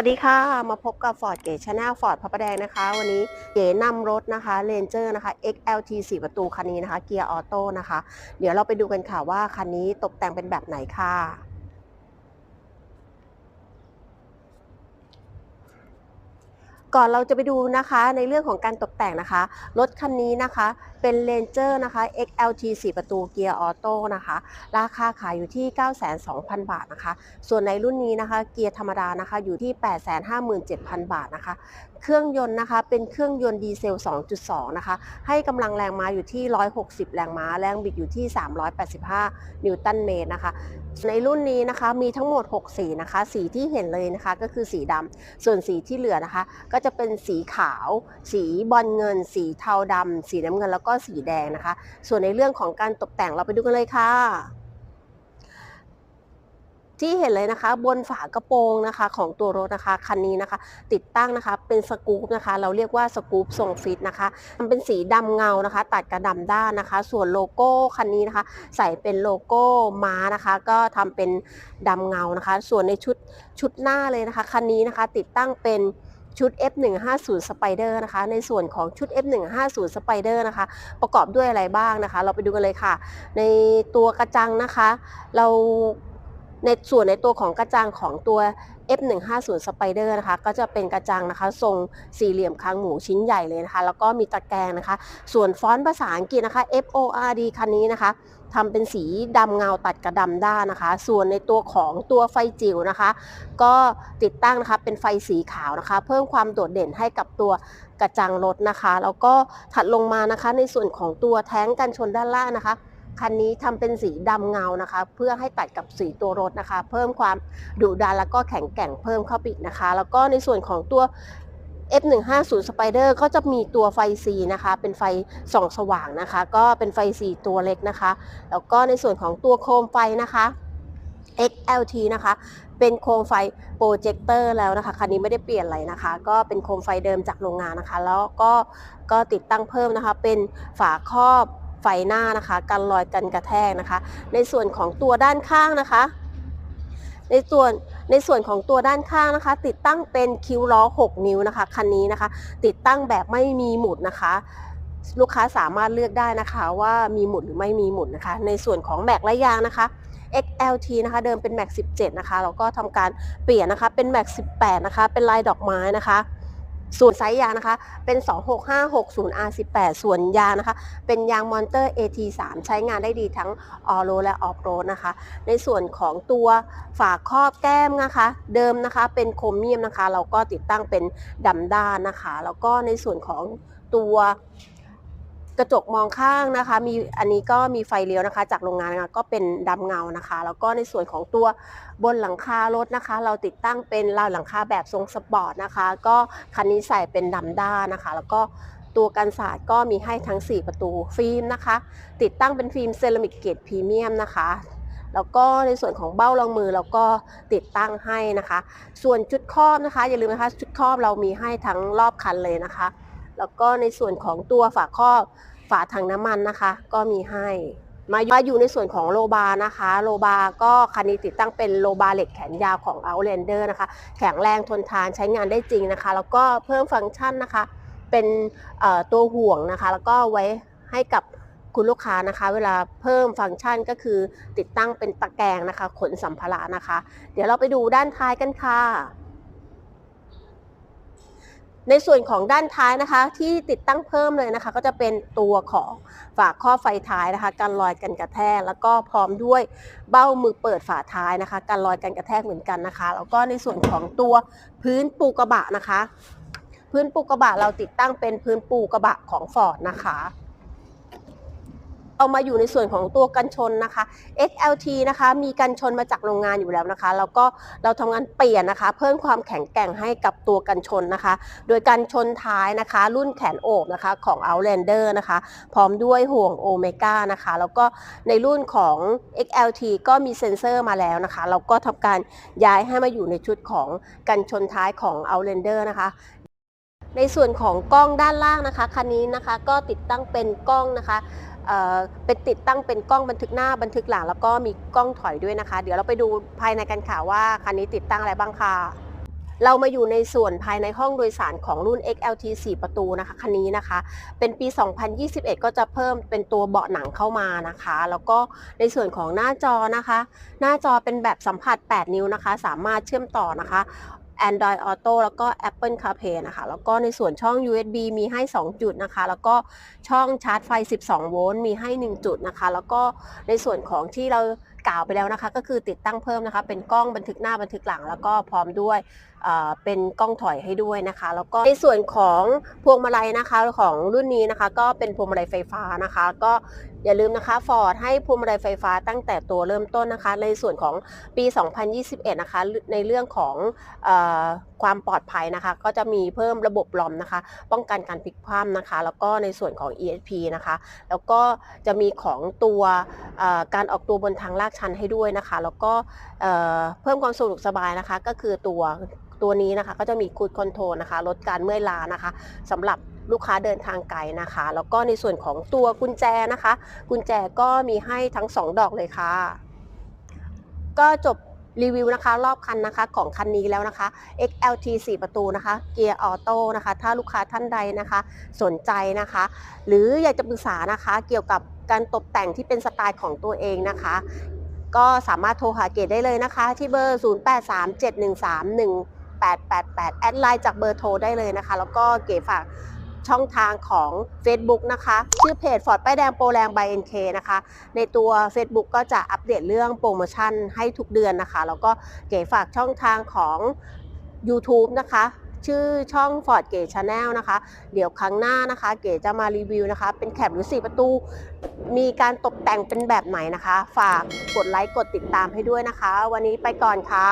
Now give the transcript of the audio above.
วัสดีค่ะ มาพบกับ Ford เก๋ชาแนล Ford พระประแดงนะคะ วันนี้เก๋นำรถนะคะเ Ranger นะคะ XLT 4 ประตูคันนี้นะคะเกียร์ออโต้นะคะ เดี๋ยวเราไปดูกันค่ะว่าคันนี้ตกแต่งเป็นแบบไหนค่ะก่อนเราจะไปดูนะคะในเรื่องของการตกแต่งนะคะ รถคันนี้นะคะเป็น Ranger นะคะ XLT 4 ประตูเกียร์ออโต้นะคะ ราคาขายอยู่ที่ 9,200,000 บาทนะคะ ส่วนในรุ่นนี้นะคะเกียร์ธรรมดานะคะอยู่ที่ 857,000 บาทนะคะ เครื่องยนต์นะคะเป็นเครื่องยนต์ดีเซล 2.2 นะคะ ให้กำลังแรงม้าอยู่ที่ 160 แรงม้า แรงบิดอยู่ที่ 385 นิวตันเมตรนะคะ ในรุ่นนี้นะคะมีทั้งหมด 6 สีนะคะ สีที่เห็นเลยนะคะก็คือสีดำ ส่วนสีที่เหลือนะคะ ก็จะเป็นสีขาว สีบอลเงิน สีเทาดำสีน้ำเงินแล้วก็สีแดงนะคะ ส่วนในเรื่องของการตกแต่งเราไปดูกันเลยค่ะที่เห็นเลยนะคะบนฝากระโปรงนะคะของตัวรถนะคะคันนี้นะคะ ติดตั้งนะคะเป็นสกู๊ปนะคะ เราเรียกว่าสกู๊ปทรงฟิตนะคะ มันเป็นสีดำเงานะคะ ตัดกระดำด้านนะคะ ส่วนโลโก้คันนี้นะคะ ใส่เป็นโลโก้ม้านะคะ ก็ทำเป็นดำเงานะคะ ส่วนในชุดชุดหน้าเลยนะคะคันนี้นะคะ ติดตั้งเป็น ชุด F150 Spider นะคะ ในส่วนของชุด F150 Spider นะคะ ประกอบด้วยอะไรบ้างนะคะ เราไปดูกันเลยค่ะ ในตัวกระจังนะคะ เราในส่วนในตัวของกระจังของตัว F150 Spider นะคะ ก็จะเป็นกระจังนะคะ ทรงสี่เหลี่ยมคางหมูชิ้นใหญ่เลยนะคะ แล้วก็มีตะแกรงนะคะ ส่วนฟอนต์ภาษาอังกฤษนะคะ F O R D คันนี้นะคะ ทำเป็นสีดำเงาตัดกระดำด้านนะคะ ส่วนในตัวของตัวไฟจิ๋วนะคะ ก็ติดตั้งนะคะเป็นไฟสีขาวนะคะ เพิ่มความโดดเด่นให้กับตัวกระจังรถนะคะ แล้วก็ถัดลงมานะคะในส่วนของตัวแท้งกันชนด้านล่างนะคะคันนี้ทำเป็นสีดำเงานะคะ เพื่อให้ตัดกับสีตัวรถนะคะ เพิ่มความดุดันแล้วก็แข็งแกร่งเพิ่มเข้าไปอีกนะคะ แล้วก็ในส่วนของตัว F150 Spider ก็จะมีตัวไฟ C นะคะ เป็นไฟส่องสว่างนะคะ ก็เป็นไฟ C ตัวเล็กนะคะ แล้วก็ในส่วนของตัวโคมไฟนะคะ XLT นะคะ เป็นโคมไฟโปรเจคเตอร์แล้วนะคะ คันนี้ไม่ได้เปลี่ยนอะไรนะคะ ก็เป็นโคมไฟเดิมจากโรงงานนะคะ แล้วก็ก็ติดตั้งเพิ่มนะคะ เป็นฝาครอบไฟหน้านะคะ กันรอยกันกระแทกนะคะ ในส่วนของตัวด้านข้างนะคะ ในส่วนในส่วนของตัวด้านข้างนะคะ ติดตั้งเป็นคิ้วล้อ 6 นิ้วนะคะคันนี้นะคะ ติดตั้งแบบไม่มีหมุดนะคะ ลูกค้าสามารถเลือกได้นะคะ ว่ามีหมุดหรือไม่มีหมุดนะคะ ในส่วนของแม็กและยางนะคะ XLT นะคะเดิมเป็นแม็ก17 นะคะแล้วก็ทำการเปลี่ยนนะคะเป็นแม็ก18 นะคะ เป็นลายดอกไม้นะคะ ส่วนไซส์ยางนะคะ เป็น 26560 R18 ส่วนยางนะคะ เป็นยางมอนเตอร์ AT3 ใช้งานได้ดีทั้งออโรและออฟโรดนะคะ ในส่วนของตัวฝาครอบแก้มนะคะ เดิมนะคะเป็นโครเมียมนะคะ เราก็ติดตั้งเป็นดำด้านนะคะ แล้วก็ในส่วนของตัว กระจกมองข้างนะคะ มีอันนี้ก็มีไฟเลี้ยวนะคะ จากโรงงานนะคะก็เป็นดำเงานะคะ แล้วก็ในส่วนของตัวบนหลังคารถนะคะ เราติดตั้งเป็นราวหลังคาแบบทรงสปอร์ตนะคะ ก็คันนี้ใส่เป็นดำด้านนะคะ แล้วก็ตัวกันศาสตร์ก็มีให้ทั้ง 4 ประตูฟิล์มนะคะ ติดตั้งเป็นฟิล์มเซรามิกเกรดพรีเมียมนะคะแล้วก็ในส่วนของเบ้ารองมือเราก็ติดตั้งให้นะคะ ส่วนจุดครอบนะคะอย่าลืมนะคะจุดครอบเรามีให้ทั้งรอบคันเลยนะคะ แล้วก็ในส่วนของตัวฝาครอบ ฝาถังน้ำมันนะคะ ก็มีให้ มาอยู่ในส่วนของโลบานะคะ โลบาก็คันนี้ติดตั้งเป็นโลบาเหล็กแขนยาวของ Outlander นะคะ แข็งแรงทนทานใช้งานได้จริงนะคะ แล้วก็เพิ่มฟังก์ชันนะคะ เป็นตัวห่วงนะคะ แล้วก็ไว้ให้กับคุณลูกค้านะคะ เวลาเพิ่มฟังก์ชันก็คือติดตั้งเป็นตะแกรงนะคะ ขนสัมภาระนะคะ เดี๋ยวเราไปดูด้านท้ายกันค่ะ ในส่วนของด้านท้ายนะคะที่ติดตั้งเพิ่มเลยนะคะ ก็จะเป็นตัวของฝาครอบไฟท้ายนะคะกันรอยกันกระแทกแล้วก็พร้อมด้วยเบ้ามือเปิดฝาท้ายนะคะกันรอยกันกระแทกเหมือนกันนะคะ แล้วก็ในส่วนของตัวพื้นปูกระบะนะคะ พื้นปูกระบะเราติดตั้งเป็นพื้นปูกระบะของฟอร์ดนะคะ เอามาอยู่ในส่วนของตัวกันชนนะคะ XLT นะคะมีกันชนมาจากโรงงานอยู่แล้วนะคะ แล้วก็เราทำงานเปลี่ยนนะคะ เพิ่มความแข็งแกร่งให้กับตัวกันชนนะคะ โดยการชนท้ายนะคะ รุ่นแขนโอบนะคะของ Outlander นะคะ พร้อมด้วยห่วง Omega นะคะ แล้วก็ในรุ่นของ XLT ก็มีเซ็นเซอร์มาแล้วนะคะเราก็ทำการย้ายให้มาอยู่ในชุดของกันชนท้ายของ Outlander นะคะในส่วนของกล้องด้านล่างนะคะ คันนี้นะคะก็ติดตั้งเป็นกล้องนะคะ เป็นติดตั้งเป็นกล้องบันทึกหน้าบันทึกหลัง แล้วก็มีกล้องถอยด้วยนะคะ เดี๋ยวเราไปดูภายในกันค่ะว่าคันนี้ติดตั้งอะไรบ้างค่ะเรามาอยู่ในส่วนภายในห้องโดยสารของรุ่น XLT 4 ประตูนะคะคันนี้นะคะ เป็นปี 2021 ก็จะเพิ่มเป็นตัวเบาะหนังเข้ามานะคะ แล้วก็ในส่วนของหน้าจอนะคะ หน้าจอเป็นแบบสัมผัส 8 นิ้วนะคะ สามารถเชื่อมต่อนะคะ Android Auto แล้วก็ Apple CarPlay นะคะ แล้วก็ในส่วนช่อง USB มีให้ 2 จุดนะคะ แล้วก็ช่องชาร์จไฟ 12 โวลต์มีให้ 1 จุดนะคะ แล้วก็ในส่วนของที่เรากล่าวไปแล้วนะคะ ก็คือติดตั้งเพิ่มนะคะ เป็นกล้องบันทึกหน้าบันทึกหลัง แล้วก็พร้อมด้วยเอ่อเป็นกล้องถอยให้ด้วยนะคะ แล้วก็ในส่วนของพวงมาลัยนะคะของรุ่นนี้นะคะ ก็เป็นพวงมาลัยไฟฟ้านะคะ ก็อย่าลืมนะคะ Ford ให้พวงมาลัยไฟฟ้าตั้งแต่ตัวเริ่มต้นนะคะ ในส่วนของปี 2021 นะคะ ในเรื่องของอความปลอดภัยนะคะ ก็จะมีเพิ่มระบบลอมนะคะ ป้องกันการพลิกคว่ำนะคะ แล้วก็ในส่วนของ ESP นะคะ แล้วก็จะมีของตัวการออกตัวบนทางลากชันให้ด้วยนะคะ แล้วก็เเพิ่มความสะดวกสบายนะคะ ก็คือตัวตัวนี้นะคะก็จะมีคูดคอนโทรลนะคะลดการเมื่อยล้านะคะสำหรับ ลูกค้าเดินทางไกลนะคะ แล้วก็ในส่วนของตัวกุญแจนะคะ กุญแจก็มีให้ทั้ง 2 ดอกเลยค่ะ ก็จบรีวิวนะคะ รอบคันนะคะของคันนี้แล้วนะคะ XLT 4 ประตูนะคะ เกียร์ออโต้นะคะ ถ้าลูกค้าท่านใดนะคะ สนใจนะคะ หรืออยากจะปรึกษานะคะ เกี่ยวกับการตกแต่งที่เป็นสไตล์ของตัวเองนะคะ ก็สามารถโทรหาเกดได้เลยนะคะ ที่เบอร์ 0837131888 แอดไลน์จากเบอร์โทรได้เลยนะคะ แล้วก็เกดฝาก ช่องทางของ Facebook นะคะ ชื่อเพจ Ford ป้ายแดงโปรแรง by NK นเคนะคะ ในตัว Facebook ก็จะอัปเดตเรื่องโปรโมชั่นให้ทุกเดือนนะคะ แล้วก็เก๋ฝากช่องทางของ YouTube นะคะชื่อช่อง Ford เก๋ Channel นะคะ เดี๋ยวครั้งหน้านะคะ เก๋จะมารีวิวนะคะ เป็นแคปหรือ4ประตู มีการตกแต่งเป็นแบบไหนนะคะ ฝากกดไลค์กดติดตามให้ด้วยนะคะ วันนี้ไปก่อนค่ะ